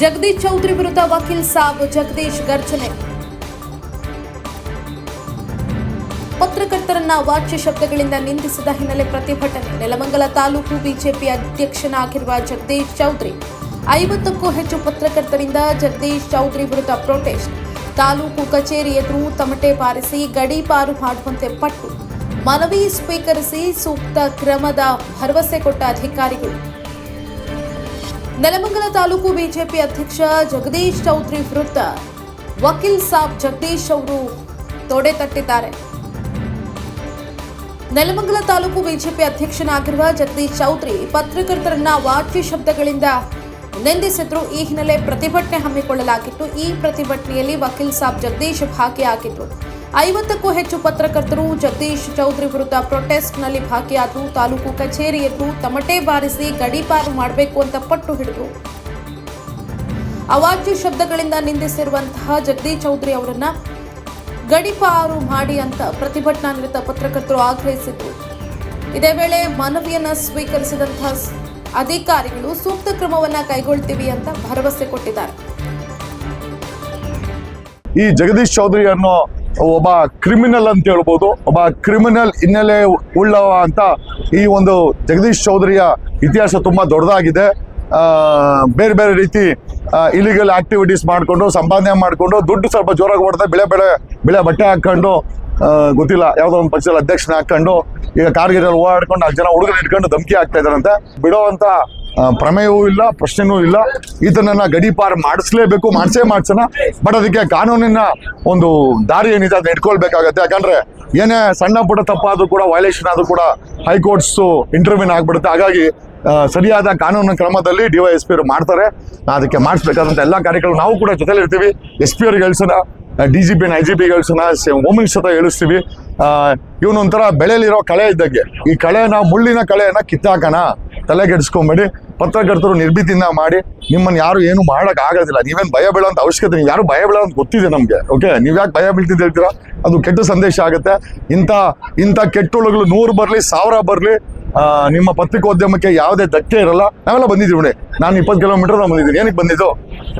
ಜಗದೀಶ್ ಚೌಧರಿ ವಿರುದ್ಧ ವಕೀಲ್ ಸಾಬ್ ಜಗದೀಶ್ ಗರ್ಜನೆ. ಪತ್ರಕರ್ತರನ್ನ ವಾಚ್ಯ ಶಬ್ದಗಳಿಂದ ನಿಂದಿಸಿದ ಹಿನ್ನೆಲೆ ಪ್ರತಿಭಟನೆ. ನೆಲಮಂಗಲ ತಾಲೂಕು ಬಿಜೆಪಿ ಅಧ್ಯಕ್ಷನಾಗಿರುವ ಜಗದೀಶ್ ಚೌಧರಿ. ಐವತ್ತಕ್ಕೂ ಹೆಚ್ಚು ಪತ್ರಕರ್ತರಿಂದ ಜಗದೀಶ್ ಚೌಧರಿ ವಿರುದ್ಧ ಪ್ರೊಟೆಸ್ಟ್ ತಾಲೂಕು ಕಚೇರಿ ಎದುರು ತಮಟೆ ಬಾರಿಸಿ ಗಡೀಪಾರು ಮಾಡುವಂತೆ ಪಟ್ಟು. ಮನವಿ ಸ್ವೀಕರಿಸಿ ಸೂಕ್ತ ಕ್ರಮದ ಭರವಸೆ ಕೊಟ್ಟ ಅಧಿಕಾರಿಗಳು. ನೆಲಮಂಗಲ ತಾಲೂಕು ಬಿಜೆಪಿ ಅಧ್ಯಕ್ಷ ಜಗದೀಶ್ ಚೌಧರಿ ವಿರುದ್ಧ ವಕೀಲ್ ಸಾಬ್ ಜಗದೀಶ್ ಅವರು ತೊಡೆ ತಟ್ಟಿದ್ದಾರೆ. ನೆಲಮಂಗಲ ತಾಲೂಕು ಬಿಜೆಪಿ ಅಧ್ಯಕ್ಷನಾಗಿರುವ ಜಗದೀಶ್ ಚೌಧರಿ ಪತ್ರಕರ್ತರನ್ನ ವಾಚ್ಯ ಶಬ್ದಗಳಿಂದ ನಿಂದಿಸಿದ್ರು. ಈ ಹಿನ್ನೆಲೆ ಪ್ರತಿಭಟನೆ ಹಮ್ಮಿಕೊಳ್ಳಲಾಗಿತ್ತು. ಈ ಪ್ರತಿಭಟನೆಯಲ್ಲಿ ವಕೀಲ್ ಸಾಬ್ ಜಗದೀಶ್ ಭಾಗಿಯಾಗಿದ್ರು. ಐವತ್ತಕ್ಕೂ ಹೆಚ್ಚು ಪತ್ರಕರ್ತರು ಜಗದೀಶ್ ಚೌಧರಿ ವಿರುದ್ಧ ಪ್ರೊಟೆಸ್ಟ್ನಲ್ಲಿ ಭಾಗಿಯಾದರು. ತಾಲೂಕು ಕಚೇರಿ ಎದುರು ತಮಟೆ ಬಾರಿಸಿ ಗಡೀಪಾರು ಮಾಡಬೇಕು ಅಂತ ಪಟ್ಟು ಹಿಡಿದರು. ಅವಾಚ್ಯ ಶಬ್ದಗಳಿಂದ ನಿಂದಿಸಿರುವಂತಹ ಜಗದೀಶ್ ಚೌಧರಿ ಅವರನ್ನ ಗಡೀಪಾರು ಮಾಡಿ ಅಂತ ಪ್ರತಿಭಟನಾ ನಿರತ ಪತ್ರಕರ್ತರು ಆಗ್ರಹಿಸಿದ್ರು. ಇದೇ ವೇಳೆ ಮನವಿಯನ್ನು ಸ್ವೀಕರಿಸಿದಂತಹ ಅಧಿಕಾರಿಗಳು ಸೂಕ್ತ ಕ್ರಮವನ್ನ ಕೈಗೊಳ್ತೀವಿ ಅಂತ ಭರವಸೆ ಕೊಟ್ಟಿದ್ದಾರೆ. ಈ ಜಗದೀಶ್ ಚೌಧರಿ ಅನ್ನೋ ಒಬ್ಬ ಕ್ರಿಮಿನಲ್ ಅಂತ ಹೇಳ್ಬೋದು. ಒಬ್ಬ ಕ್ರಿಮಿನಲ್ ಹಿನ್ನೆಲೆ ಉಳ್ಳವ ಅಂತ ಈ ಒಂದು ಜಗದೀಶ್ ಚೌಧರಿಯ ಇತಿಹಾಸ ತುಂಬ ದೊಡ್ಡದಾಗಿದೆ. ಬೇರೆ ಬೇರೆ ರೀತಿ ಇಲಿಗಲ್ ಆಕ್ಟಿವಿಟೀಸ್ ಮಾಡಿಕೊಂಡು ಸಂಪಾದನೆ ಮಾಡಿಕೊಂಡು ದುಡ್ಡು ಸ್ವಲ್ಪ ಜೋರಾಗಿ ಹೊಡೆದ ಬೆಳೆ ಬೆಳೆ ಬೆಳೆ ಬಟ್ಟೆ ಹಾಕ್ಕೊಂಡು ಗೊತ್ತಿಲ್ಲ ಯಾವುದೋ ಒಂದು ಪಕ್ಷದಲ್ಲಿ ಅಧ್ಯಕ್ಷನ ಹಾಕ್ಕೊಂಡು ಈಗ ಕಾರ್ಗಿರಲ್ಲಿ ಓಡಾಡ್ಕೊಂಡು ನಾಲ್ಕು ಜನ ಹುಡುಗರು ಇಟ್ಕೊಂಡು ಧಮಕಿ ಆಗ್ತಾ ಇದ್ದಾರಂತೆ. ಬಿಡೋವಂಥ ಆ, ಪ್ರಮೇಯವೂ ಇಲ್ಲ, ಪ್ರಶ್ನೆನೂ ಇಲ್ಲ. ಈತನನ್ನ ಗಡಿಪಾರು ಮಾಡಿಸ್ಲೇಬೇಕು, ಮಾಡಿಸೇ ಮಾಡ್ಸೋಣ. ಬಟ್ ಅದಕ್ಕೆ ಕಾನೂನಿನ ಒಂದು ದಾರಿ ಏನಿದೆ ಅದನ್ನ ಇಟ್ಕೊಳ್ಬೇಕಾಗತ್ತೆ. ಯಾಕಂದ್ರೆ ಏನೇ ಸಣ್ಣ ಪುಟ್ಟ ತಪ್ಪಾದ್ರೂ ಕೂಡ ವೈಲೇಷನ್ ಆದ್ರೂ ಕೂಡ ಹೈಕೋರ್ಟ್ಸ್ ಇಂಟರ್ವ್ಯೂನ್ ಆಗ್ಬಿಡುತ್ತೆ. ಹಾಗಾಗಿ ಸರಿಯಾದ ಕಾನೂನಿನ ಕ್ರಮದಲ್ಲಿ ಡಿ ವೈ ಎಸ್ ಪಿ ಅವರು ಮಾಡ್ತಾರೆ. ಅದಕ್ಕೆ ಮಾಡಿಸ್ಬೇಕಾದಂಥ ಎಲ್ಲ ಕಾರ್ಯಗಳು ನಾವು ಕೂಡ ಜೊತೆಲಿ ಇರ್ತೀವಿ. ಎಸ್ ಪಿ ಅವ್ರಿಗೆ ಹೇಳ್ಸೋಣ ಡಿ ಜಿ ಪಿನ ಐ ಜಿ ಪಿ ಹೇಳ್ಸೋಣ ಹೋಮ್ ಮಿನಿಸ್ಟರ್ ಹೇಳಿಸ್ತೀವಿ. ಇವನೊಂಥರ ಬೆಳೆಯಲ್ಲಿರೋ ಕಳೆ ಇದ್ದಂಗೆ. ಈ ಕಳೆನ, ಮುಳ್ಳಿನ ಕಳೆಯನ್ನು ಕಿತ್ತಾಕೋಣ. ತಲೆಗೆಡಿಸ್ಕೊಂಬೇಡಿ. ಪತ್ರಕರ್ತರು ನಿರ್ಭೀತಿಯಿಂದ ಮಾಡಿ ನಿಮ್ಮನ್ನು ಯಾರು ಏನು ಮಾಡಕ್ ಆಗೋದಿಲ್ಲ. ನೀವೇನು ಭಯ ಬೀಳೋಂಥ ಅವಶ್ಯಕತೆ ಯಾರು ಭಯ ಬೀಳೋ ಅಂತ ಗೊತ್ತಿದೆ ನಮಗೆ. ಓಕೆ ನೀವು ಯಾಕೆ ಭಯ ಬೀಳ್ತಿದ್ದು ಹೇಳ್ತೀರಾ? ಅದು ಕೆಟ್ಟ ಸಂದೇಶ ಆಗುತ್ತೆ. ಇಂಥ ಇಂಥ ಕೆಟ್ಟುಳುಗಳು ನೂರು ಬರಲಿ, ಸಾವಿರ ಬರಲಿ ನಿಮ್ಮ ಪತ್ರಿಕೋದ್ಯಮಕ್ಕೆ ಯಾವುದೇ ಧಕ್ಕೆ ಇರಲ್ಲ. ನಾವೆಲ್ಲ ಬಂದಿದ್ದೀವಿ ನೋಡಿ. ನಾನು ಇಪ್ಪತ್ತು ಕಿಲೋಮೀಟರ್ ನಾನು ಬಂದಿದ್ದೀನಿ. ಏನಕ್ಕೆ ಬಂದಿದ್ದು?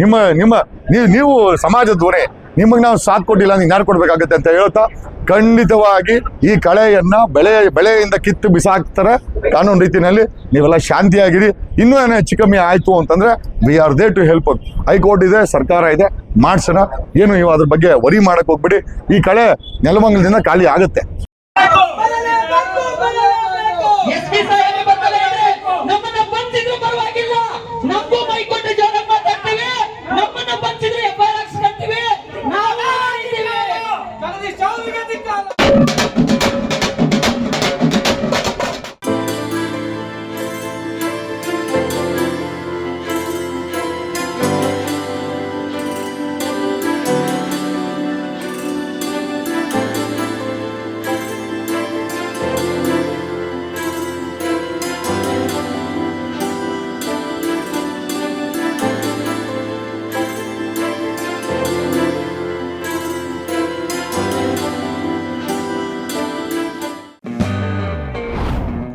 ನಿಮ್ಮ ನಿಮ್ಮ, ನೀವು ನೀವು ಸಮಾಜದ ಧ್ವನಿ ನಿಮಗೆ ನಾವು ಸಾಕು ಕೊಟ್ಟಿಲ್ಲ ನೀವು ಯಾರು ಕೊಡಬೇಕಾಗುತ್ತೆ ಅಂತ ಹೇಳ್ತಾ ಖಂಡಿತವಾಗಿ ಈ ಕಳೆಯನ್ನು ಬೆಳೆ, ಬೆಳೆಯಿಂದ ಕಿತ್ತು ಬಿಸಾಕ್ತಾರೆ ಕಾನೂನು ರೀತಿಯಲ್ಲಿ. ನೀವೆಲ್ಲ ಶಾಂತಿಯಾಗಿರಿ. ಇನ್ನೂ ಏನೋ ಹೆಚ್ಚು ಕಮ್ಮಿ ಆಯಿತು ಅಂತಂದರೆ we are there to help high court ಇದೆ, ಸರ್ಕಾರ ಇದೆ, ಮಾಡ್ಸೋಣ. ಏನು ನೀವು ಅದ್ರ ಬಗ್ಗೆ ವರಿ ಮಾಡಕ್ ಹೋಗ್ಬಿಡಿ. ಈ ಕಳೆ ನೆಲಮಂಗಲದಿಂದ ಖಾಲಿ ಆಗುತ್ತೆ.